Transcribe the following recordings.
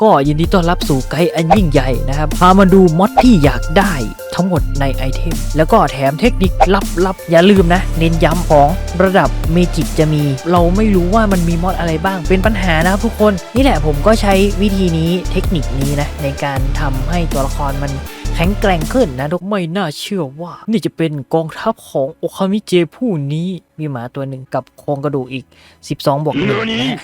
ก็ยินดีต้อนรับสู่ไกด์อันยิ่งใหญ่นะครับ พามาดูมอดที่อยากได้ทั้งหมดในไอเทม แล้วก็แถมเทคนิคลับๆ อย่าลืมนะ เน้นย้ำของระดับเมจิกจะมี เราไม่รู้ว่ามันมีมอดอะไรบ้าง เป็นปัญหานะครับทุกคน นี่แหละผมก็ใช้วิธีนี้เทคนิคนี้นะ ในการทำให้ตัวละครมันแข็งแกร่งขึ้นนะทุกไม่น่าเชื่อว่า นี่จะเป็นกองทัพของโอคามิเจผู้นี้มีหมาตัวหนึ่งกับโครงกระดูกอีก 12บวกหนึ่งนะ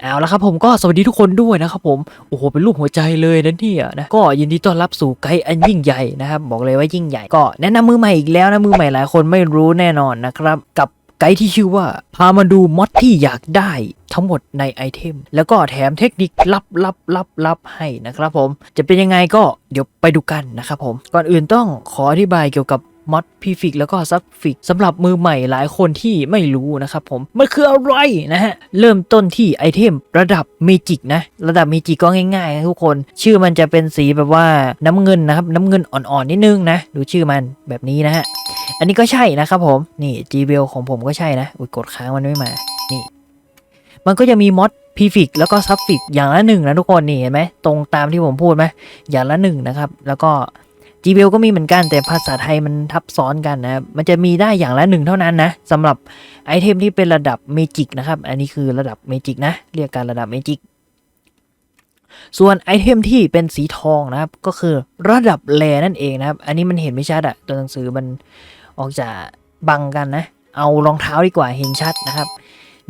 เอาละครับผมก็สวัสดีทุกคนด้วยนะครับผมโอ้โหเป็นรูปหัวใจเลยนะเนี่ยนะก็ยินดีต้อนรับสู่ไกด์อันยิ่งใหญ่นะครับบอกเลยว่ายิ่งใหญ่ก็แนะนำมือใหม่อีกแล้วนะมือใหม่หลายคนไม่รู้แน่นอนนะครับกับไกด์ที่ชื่อว่าพามาดูมอดที่อยากได้ทั้งหมดในไอเทม แล้วก็แถมเทคนิคลับลับลับลับให้นะครับผมจะเป็นยังไงก็เดี๋ยวไปดูกันนะครับผมก่อนอื่นต้องขออธิบายเกี่ยวกับ มอดพีฟิกแล้วก็ซับฟิกสำหรับมือใหม่หลายคนที่ไม่รู้นะครับผม มันคืออะไรนะฮะ เริ่มต้นที่ไอเทมระดับเมจิกนะ ระดับเมจิกก็ง่ายๆนะทุกคน ชื่อมันจะเป็นสีแบบว่าน้ำเงินนะครับ น้ำเงินอ่อนๆนิดนึงนะ ดูชื่อมันแบบนี้นะฮะ อันนี้ก็ใช่นะครับผม นี่ g b l ของผมก็ใช่นะอุ้ยกดค้างมันไม่มา นี่ มันก็จะมีมอดพีฟิกแล้วก็ซับฟิกอย่างละหนึ่งนะทุกคนนี่เห็นไหมตรงตามที่ผมพูดไหมอย่างละหนึ่งนะครับ แล้วก็ g b l ก็มีเหมือนกันแต่ภาษาไทยมันทับซ้อนกันนะมันจะมีได้อย่างละหนึ่งเท่านั้นนะสำหรับไอเทมที่เป็นระดับเมจิกนะครับ อันนี้คือระดับเมจิกนะ เรียกการระดับเมจิกส่วนไอเทมที่เป็นสีทองนะครับ ก็คือระดับแรนั่นเองนะครับ อันนี้มันเห็นไม่ชัดอะตัวหนังสือมันออกจากบังกันนะ เอารองเท้าดีกว่าเห็นชัดนะครับ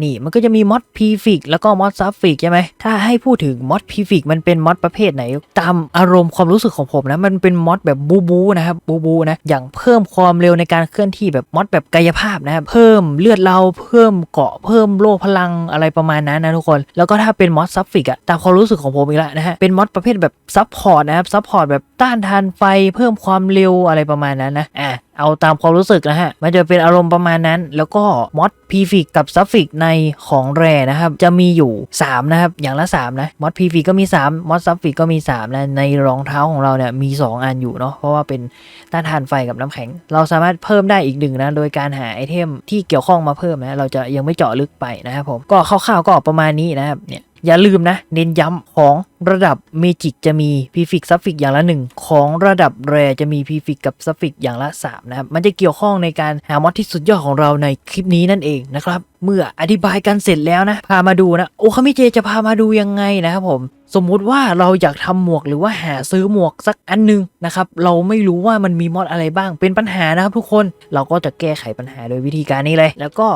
นี่มันก็จะมีมอดพีฟิกแล้วก็มอดซับฟิกใช่ไหมถ้าให้พูดถึงมอดพีฟิกมันเป็นมอดประเภทไหน ตามอารมณ์ความรู้สึกของผมนะ มันเป็นมอดแบบบูบูนะครับบูบูนะ อย่างเพิ่มความเร็วในการเคลื่อนที่แบบมอดแบบกายภาพนะครับเพิ่มเลือดเราเพิ่มเกาะเพิ่มโล่พลังอะไรประมาณนั้นนะทุกคน แล้วก็ถ้าเป็นมอดซับฟิกอะตามความรู้สึกของผมอีกแล้วนะฮะเป็นมอดประเภทแบบซับพอร์ตนะครับซับพอร์ตแบบต้านทานไฟเพิ่มความเร็วอะไรประมาณนั้นนะอะเอาตามความรู้สึกนะฮะ มันจะเป็นอารมณ์ประมาณนั้น แล้วก็มอดพีฟิกกับซัฟฟิกในของแรนะครับ จะมีอยู่ 3 นะครับ อย่างละ 3 นะมอดพีฟิกก็มี 3 มอดซัฟฟิกก็มี 3 นะ ในรองเท้าของเราเนี่ยมี 2 อันอยู่เนาะ เพราะว่าเป็นต้านทานไฟกับน้ำแข็ง เราสามารถเพิ่มได้อีกหนึ่งนะ โดยการหาไอเทมที่เกี่ยวข้องมาเพิ่มนะ เราจะยังไม่เจาะลึกไปนะครับผม ก็คร่าวๆก็ประมาณนี้นะครับ เนี่ย อย่าลืมนะ เน้นย้ำของระดับเมจิกจะมีพีฟิกซัฟฟิกอย่างละหนึ่งของระดับแรจะมีพีฟิกกับซัฟฟิกอย่างละ 3 นะครับ มันจะเกี่ยวข้องในการหามอดที่สุดยอดของเราในคลิปนี้นั่นเองนะครับ เมื่ออธิบายกันเสร็จแล้วนะ พามาดูนะ โอคามิเจจะพามาดูยังไงนะครับผมสมมุติว่าเราอยากทำหมวกหรือว่าหาซื้อหมวกสักอันหนึงนะครับเราไม่รู้ว่ามันมีมอดอะไรบ้างเป็นปัญหานะครับทุกคนเราก็จะแก้ไขปัญหาโดยวิธีการนี้เลย แล้วก็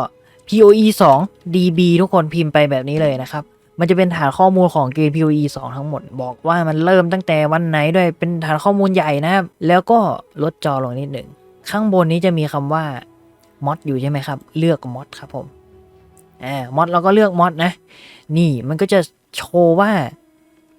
POE 2 DB ทุกคนพิมพ์ไปแบบนี้เลยนะครับ มันจะเป็นฐานข้อมูลของเกม POE 2 ทั้งหมด บอกว่ามันเริ่มตั้งแต่วันไหนด้วยเป็นฐานข้อมูลใหญ่นะครับ แล้วก็ลดจอลงนิดหนึ่ง ข้างบนนี้จะมีคำว่ามอดอยู่ใช่ไหมครับ เลือกมอดครับผมอ่ามอดเราก็เลือกมอดนะ นี่มันก็จะโชว์ว่า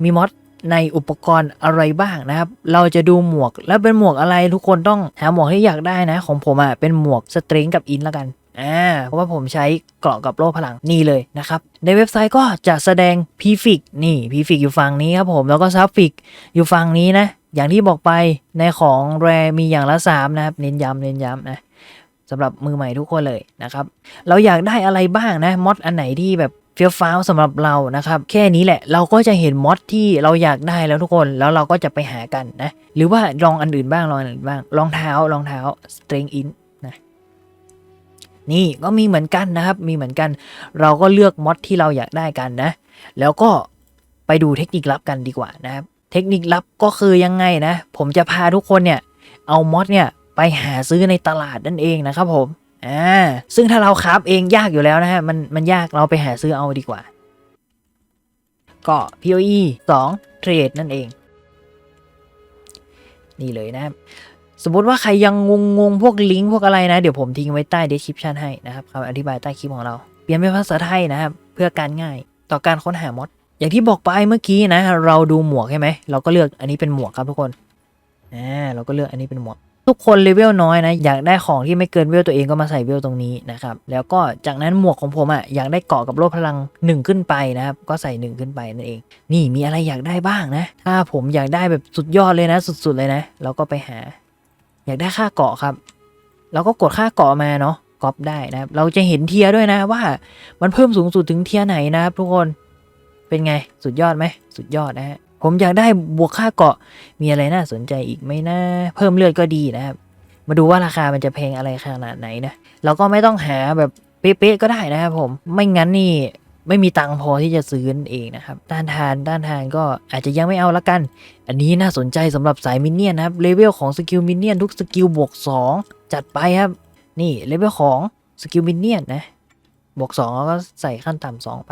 มีมอดในอุปกรณ์อะไรบ้างนะครับ เราจะดูหมวกแล้วเป็นหมวกอะไรทุกคนต้องหาหมวกที่อยากได้นะ ของผมอะเป็นหมวกสตริงกับอินแล้วกัน อ่าเพราะว่าผมใช้เกราะกับโล่พลังนี่เลยนะครับ ในเว็บไซต์ก็จะแสดง p f i c นี่ p f i c อยู่ฝั่งนี้ครับผมแล้วก็ s u f f i c อยู่ฝั่งนี้นะ อย่างที่บอกไปในของแรมีอย่างละ 3 นะครับ เน้นย้ำเน้นย้ำนะสำหรับมือใหม่ทุกคนเลยนะครับ เราอยากได้อะไรบ้างนะมอดอันไหนที่แบบเฟี้ยวฟ้าวสำหรับเรานะครับ แค่นี้แหละเราก็จะเห็นมอดที่เราอยากได้แล้วทุกคนแล้วเราก็จะไปหากันนะ หรือว่าลองอันอื่นบ้างลองอันอื่นบ้างรองเท้ารองเท้า string in น นี่ก็มีเหมือนกันนะครับ มีเหมือนกัน เราก็เลือกมอดที่เราอยากได้กันนะ แล้วก็ไปดูเทคนิคลับกันดีกว่านะครับ เทคนิคลับก็คือยังไงนะ ผมจะพาทุกคนเนี่ย เอามอดเนี่ยไปหาซื้อในตลาดนั่นเองนะครับผม อ่า ซึ่งถ้าเราคราฟเองยากอยู่แล้วนะฮะ มันมันยากเราไปหาซื้อเอาดีกว่า ก็ POE 2 Trade นั่นเอง นี่เลยนะครับ สมมติว่าใครยังงงงพวกลิงก์พวกอะไรนะ เดี๋ยวผมทิ้งไว้ใต้ description ให้นะครับคำอธิบายใต้คลิปของเรา เปลี่ยนเป็นภาษาไทยนะครับ เพื่อการง่ายต่อการค้นหามด อย่างที่บอกไปเมื่อกี้นะ เราดูหมวกใช่ไหม เราก็เลือกอันนี้เป็นหมวกครับทุกคนอ่าเราก็เลือกอันนี้เป็นหมวก ทุกคนเลเวลน้อยนะ อยากได้ของที่ไม่เกินเวลตัวเองก็มาใส่เวลตรงนี้นะครับ แล้วก็จากนั้นหมวกของผมอะ่ะ อยากได้เกาะกับโลพลัง 1 ขึ้นไปนะครับ ก็ใส่ 1 ขึ้นไปนั่นเอง นี่มีอะไรอยากได้บ้างนะ ถ้าผมอยากได้แบบสุดยอดเลยนะ สุดๆเลยนะ เราก็ไปหา อยากได้ค่าเกาะครับ เราก็กดค่าเกาะมาเนาะก๊อปได้นะครับ เราจะเห็นเทียด้วยนะว่ามันเพิ่มสูงสุดถึงเทียไหนนะครับทุกคนเป็นไงสุดยอดไหมสุดยอดนะฮะผมอยากได้บวกค่าเกาะมีอะไรน่าสนใจอีกไหมนะ เพิ่มเลือดก็ดีนะครับ มาดูว่าราคามันจะแพงอะไรขนาดไหนนะเราก็ไม่ต้องหาแบบเป๊ะๆก็ได้นะครับผมไม่งั้นนี่ ไม่มีตังพอที่จะซื้อนั่นเองนะครับ ด้านทานด้านทานก็อาจจะยังไม่เอาละกัน อันนี้น่าสนใจสำหรับสายมินเนี่ยนนะครับ เลเวลของสกิลมินเนี่ยนทุกสกิลบวก 2 จัดไปครับ นี่เลเวลของสกิลมินเนี่ยนนะ บวก2แล้วก็ใส่ขั้นต่ำ2ไป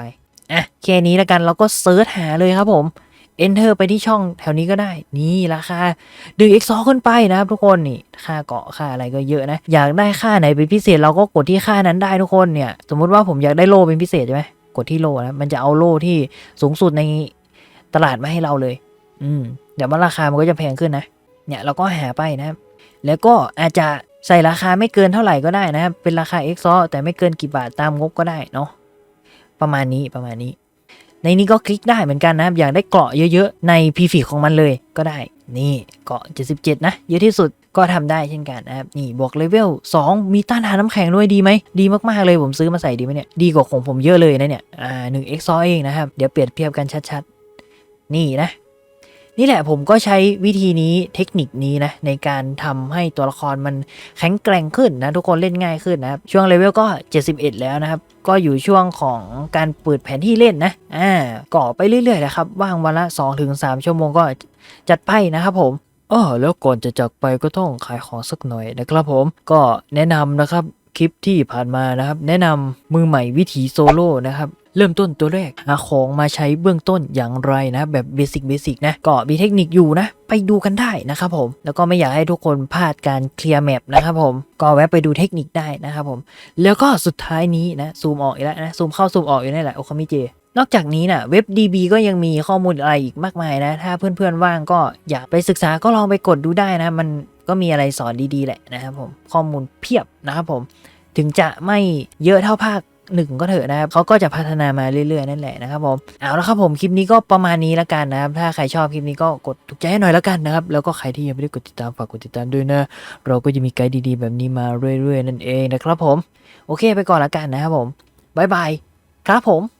อะแค่นี้ละกันเราก็เซิร์ชหาเลยครับผม enter ไปที่ช่องแถวนี้ก็ได้ นี่ราคาดึง x 2ขึ้นไปนะครับทุกคนนี่ค่าเกาะค่าอะไรก็เยอะนะ อยากได้ค่าไหนเป็นพิเศษเราก็กดที่ค่านั้นได้ทุกคนเนี่ย สมมติว่าผมอยากได้โลเป็นพิเศษใช่ไหม กดที่โลนะมันจะเอาโลที่สูงสุดในตลาดมาให้เราเลย อืม เดี๋ยวมันราคามันก็จะแพงขึ้นนะ เนี่ยเราก็หาไปนะ แล้วก็อาจจะใส่ราคาไม่เกินเท่าไหร่ก็ได้นะครับ เป็นราคา x 2แต่ไม่เกินกี่บาทตามงบก็ได้เนาะ ประมาณนี้ประมาณนี้ ในนี้ก็คลิกได้เหมือนกันนะครับ อยากได้เกราะเยอะๆ ในพีฟีของมันเลยก็ได้ นี่เกาะ 77 นะ เยอะที่สุดก็ทำได้เช่นกันนะครับ นี่บวกเลเวล 2 มีต้านทานน้ำแข็งด้วยดีไหม ดีมาก ๆ เลยผมซื้อมาใส่ดีไหมเนี่ย ดีกว่าของผมเยอะเลยนะเนี่ย อ่า1 x 2เองนะครับ เดี๋ยวเปรียบเทียบกันชัด ๆ นี่นะ นี่แหละผมก็ใช้วิธีนี้เทคนิคนี้นะ ในการทำให้ตัวละครมันแข็งแกร่งขึ้นนะ ทุกคนเล่นง่ายขึ้นนะครับ ช่วงเลเวลก็ 71 แล้วนะครับ ก็อยู่ช่วงของการเปิดแผนที่เล่นนะ อ่าก่อไปเรื่อยๆนะครับว่างวันละ 2-3 ชั่วโมงก็ จัดไปนะครับผมอ๋อแล้วก่อนจะจากไปก็ต้องขายของสักหน่อยนะครับผมก็แนะนำนะครับคลิปที่ผ่านมานะครับ แนะนำมือใหม่วิถีโซโล่นะครับเริ่มต้นตัวแรกหาของมาใช้เบื้องต้นอย่างไรนะแบบเบสิกเบสิกนะก็มีเทคนิคอยู่นะ ไปดูกันได้นะครับผม แล้วก็ไม่อยากให้ทุกคนพลาดการเคลียร์แมปนะครับผม ก็แวะไปดูเทคนิคได้นะครับผม แล้วก็สุดท้ายนี้นะซูมออกอีกแล้วนะซูมเข้าซูมออกอยู่นี่แหละโอคามิเจ นอกจากนี้นะเว็บ DB ก็ยังมีข้อมูลอะไรอีกมากมายนะ ถ้าเพื่อนๆว่างก็อยากไปศึกษาก็ลองไปกดดูได้นะ มันก็มีอะไรสอนดีๆ แหละนะครับผมข้อมูลเพียบนะครับผม ถึงจะไม่เยอะเท่าภาคหนึ่งก็เถอะนะครับเขาก็จะพัฒนามาเรื่อยๆ นั่นแหละนะครับผมเอาละครับผมคลิปนี้ก็ประมาณนี้แล้วกันนะครับ ถ้าใครชอบคลิปนี้ก็กดถูกใจให้หน่อยแล้วกันนะครับ แล้วก็ใครที่ยังไม่ได้กดติดตามฝากกดติดตามด้วยนะ เราก็จะมีไกด์ดีๆ แบบนี้มาเรื่อยๆ นั่นเองนะครับผม โอเคไปก่อนแล้วกันนะครับผมบ๊ายบายครับผม